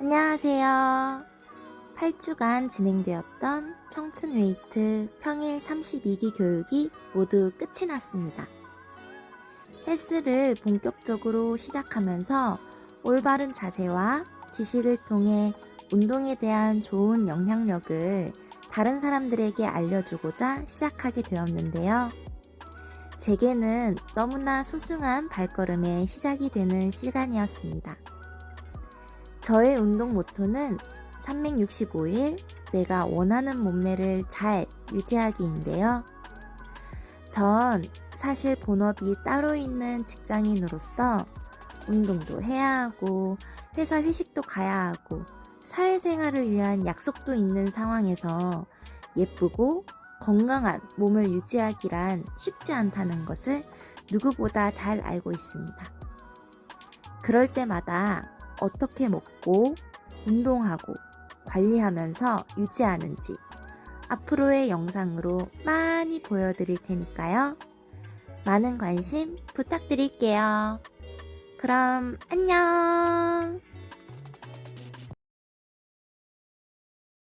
안녕하세요. 8주간 진행되었던 청춘 웨이트 평일 32기 교육이 모두 끝이 났습니다. 헬스를 본격적으로 시작하면서 올바른 자세와 지식을 통해 운동에 대한 좋은 영향력을 다른 사람들에게 알려주고자 시작하게 되었는데요. 제게는 너무나 소중한 발걸음의 시작이 되는 시간이었습니다. 저의 운동 모토는 365일 내가 원하는 몸매를 잘 유지하기인데요. 전 사실 본업이 따로 있는 직장인으로서 운동도 해야 하고 회사 회식도 가야 하고 사회생활을 위한 약속도 있는 상황에서 예쁘고 건강한 몸을 유지하기란 쉽지 않다는 것을 누구보다 잘 알고 있습니다. 그럴 때마다 어떻게 먹고 운동하고 관리하면서 유지하는지 앞으로의 영상으로 많이 보여드릴 테니까요. 많은 관심 부탁드릴게요. 그럼 안녕!